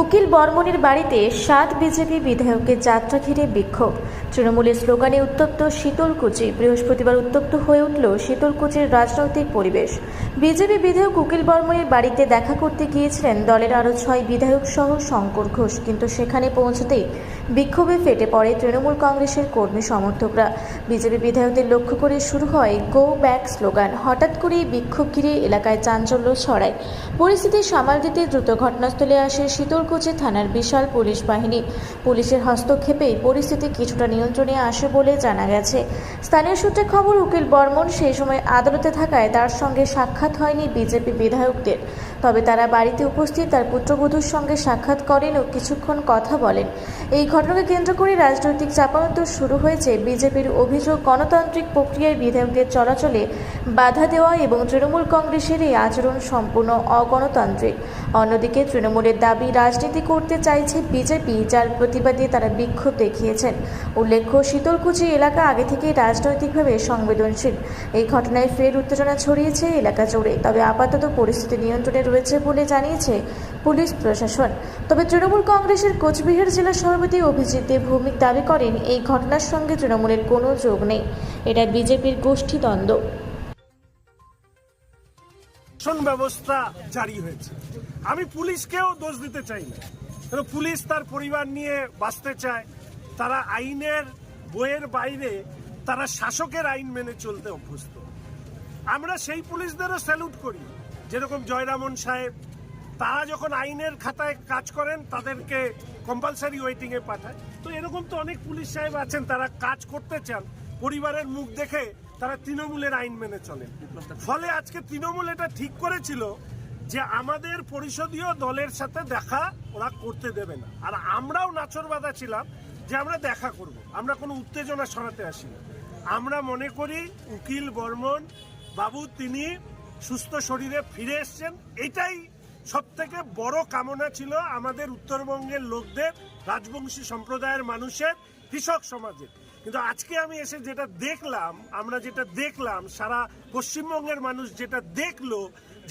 উকিল বর্মনের বাড়িতে সাত বিজেপি বিধায়কের যাত্রা ঘিরে বিক্ষোভ। তৃণমূলের স্লোগানে উত্তপ্ত শীতলকুচি। বৃহস্পতিবার উত্তপ্ত হয়ে উঠল শীতলকুচির রাজনৈতিক পরিবেশ। বিজেপি বিধায়ক উকিল বর্মনের বাড়িতে দেখা করতে গিয়েছিলেন দলের আরও ছয় বিধায়ক সহ শঙ্কর ঘোষ। কিন্তু সেখানে পৌঁছতেই বিক্ষোভে ফেটে পড়ে তৃণমূল কংগ্রেসের কর্মী সমর্থকরা। বিজেপি বিধায়কদের লক্ষ্য করে শুরু হয় গো ব্যাক স্লোগান। হঠাৎ করেই বিক্ষোভ ঘিরে এলাকায় চাঞ্চল্য ছড়ায়। পরিস্থিতি সামাল দিতে দ্রুত ঘটনাস্থলে আসে শীতলকুচি থানার বিশাল পুলিশ বাহিনী। পুলিশের হস্তক্ষেপেই পরিস্থিতি কিছুটা নিয়ন্ত্রণে আসে বলে জানা গেছে। স্থানীয় সূত্রে খবর, উকিল বর্মন সেই সময় আদালতে থাকায় তার সঙ্গে সাক্ষাৎ হয়নি বিজেপি বিধায়কদের। তবে তারা বাড়িতে উপস্থিত তার পুত্রবধূর সঙ্গে সাক্ষাৎ করেন ও কিছুক্ষণ কথা বলেন। এই ঘটনাকে কেন্দ্র করে রাজনৈতিক চাপানোত্তর শুরু হয়েছে বিজেপির অভিযোগ গণতান্ত্রিক প্রক্রিয়ায় বিধায়কদের চলাচলে বাধা দেওয়া এবং তৃণমূল কংগ্রেসের এই আচরণ সম্পূর্ণ অগণতান্ত্রিক। অন্যদিকে তৃণমূলের দাবি, রাজনীতি করতে চাইছে বিজেপি, যার প্রতিবাদে তারা বিক্ষোভ দেখিয়েছেন। উল্লেখ্য, শীতলকুচি এলাকা আগে থেকেই রাজনৈতিকভাবে সংবেদনশীল। এই ঘটনায় ফের উত্তেজনা ছড়িয়েছে এলাকা জুড়ে, তবে আপাতত পরিস্থিতি নিয়ন্ত্রণে রয়েছে বলে জানিয়েছে পুলিশ প্রশাসন। তবে তৃণমূল কংগ্রেসের কোচবিহার জেলা সভাপতি অভিজিৎ দেব ভৌমিক দাবি করেন, এই ঘটনার সঙ্গে তৃণমূলের কোনো যোগ নেই। এটা বিজেপির গোষ্ঠীদ্বন্দ্ব ব্যবস্থা জারি হয়েছে। আমি পুলিশকেও দোষ দিতে চাই না। পুলিশ তার পরিবার নিয়ে বাঁচতে চায়, তারা আইনের বইয়ের বাইরে তারা শাসকের আইন মেনে চলতে অভ্যস্ত। আমরা সেই পুলিশদেরও স্যালুট করি। যেরকম জয়রামন সাহেব, তারা যখন আইনের খাতায় কাজ করেন, তাদেরকে কম্পালসারি ওয়েটিং এ পাঠায়। তো এরকম তো অনেক পুলিশ সাহেব আছেন, তারা কাজ করতে চান, পরিবারের মুখ দেখে তারা তৃণমূলের আইন মেনে চলেন। ফলে আজকে তৃণমূল এটা ঠিক করেছিল যে আমাদের পরিষদীয় দলের সাথে দেখা ওরা করতে দেবে না। আর আমরাও নাচর বাঁধা ছিলাম যে আমরা দেখা করব, আমরা কোনো উত্তেজনা সরাতে আসিনি। আমরা মনে করি উকিল বর্মন বাবু, তিনি সুস্থ শরীরে ফিরে এসছেন। এটাই সব থেকে বড় কামনা ছিল আমাদের উত্তরবঙ্গের লোকদের, রাজবংশী সম্প্রদায়ের মানুষের, কৃষক সমাজের। কিন্তু আজকে আমি এসে যেটা দেখলাম, আমরা যেটা দেখলাম, সারা পশ্চিমবঙ্গের মানুষ যেটা দেখল,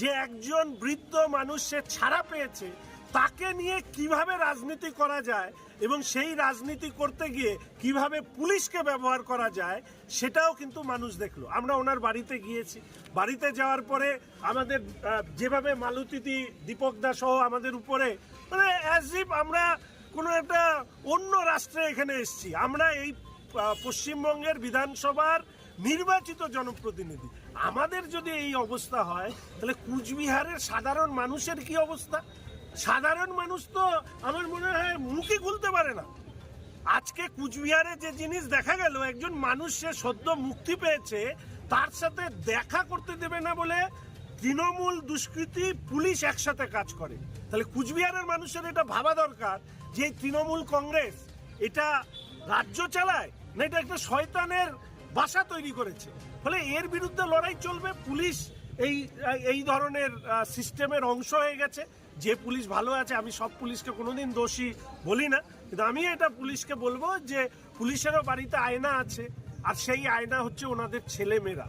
যে একজন বৃদ্ধ মানুষ সে ছাড়া পেয়েছে তাকে নিয়ে কীভাবে রাজনীতি করা যায় এবং সেই রাজনীতি করতে গিয়ে কীভাবে পুলিশকে ব্যবহার করা যায়, সেটাও কিন্তু মানুষ দেখল। আমরা ওনার বাড়িতে গিয়েছি। বাড়িতে যাওয়ার পরে আমাদের যেভাবে মালতীদি দীপক দা সহ আমাদের উপরে মানে অ্যাজ ইফ আমরা কোনো একটা অন্য রাষ্ট্রে এখানে এসেছি। আমরা এই পশ্চিমবঙ্গের বিধানসভার নির্বাচিত জনপ্রতিনিধি। আমাদের যদি এই অবস্থা হয়, তাহলে কুচবিহারের সাধারণ মানুষের কি অবস্থা? সাধারণ মানুষ তো আমার মনে হয় মুখই খুলতে পারে না। আজকে কুচবিহারে যে জিনিস দেখা গেল, একজন মানুষ সে সদ্য মুক্তি পেয়েছে, তার সাথে দেখা করতে দেবে না বলে তৃণমূল দুষ্কৃতী পুলিশ একসাথে কাজ করে। তাহলে কুচবিহারের মানুষের এটা ভাবা দরকার যে তৃণমূল কংগ্রেস এটা রাজ্য চালায় না এটা একটা শয়তানের বাসা তৈরি করেছে? ফলে এর বিরুদ্ধে লড়াই চলবে, পুলিশ এই এই ধরনের সিস্টেমের অংশ হয়ে গেছে। যে পুলিশ ভালো আছে, আমি সব পুলিশকে কোনোদিন দোষী বলি না। কিন্তু আমি এটা পুলিশকে বলব যে পুলিশেরও বাড়িতে আয়না আছে, আর সেই আয়না হচ্ছে ওনাদের ছেলে মেয়েরা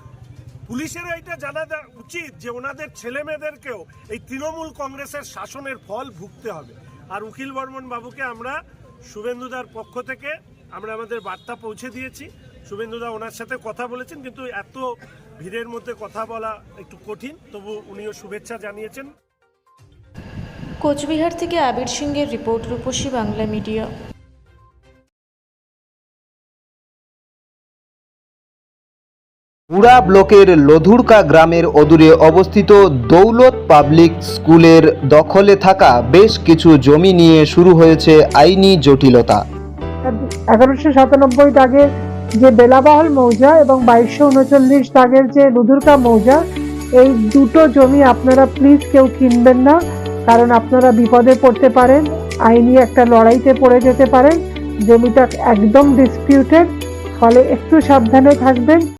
পুলিশের এটা জানা উচিত যে ওনাদের ছেলে মেয়েদেরকেও এই তৃণমূল কংগ্রেসের শাসনের ফল ভুগতে হবে। আর উকিল বর্মন বাবুকে আমরা শুভেন্দুদার পক্ষ থেকে আমরা আমাদের বার্তা পৌঁছে দিয়েছি। শুভেন্দুদা ওনার সাথে কথা বলেছেন, কিন্তু এত ভিড়ের মধ্যে কথা বলা একটু কঠিন, তবু উনিও শুভেচ্ছা জানিয়েছেন। কোচবিহার থেকে আবির সিংয়ের রিপোর্ট রূপসী বাংলা মিডিয়া। পুরা ব্লকের লধুরকা গ্রামের অদূরে অবস্থিত দৌলত পাবলিক স্কুলের দখলে থাকা বেশ কিছু জমি নিয়ে শুরু হয়েছে আইনি জটিলতা। এগারোশো সাতানব্বই দাগের যে বেলাবহল মৌজা এবং বাইশশো উনচল্লিশ দাগের যে লুধুরকা মৌজা এই দুটো জমি আপনারা প্লিজ কেউ কিনবেন না। কারণ আপনারা বিপদে পড়তে পারেন, আইনি একটা লড়াইতে পড়ে যেতে পারেন, জমিটা একদম ডিসপিউটেড ফলে একটু সাবধানে থাকবেন।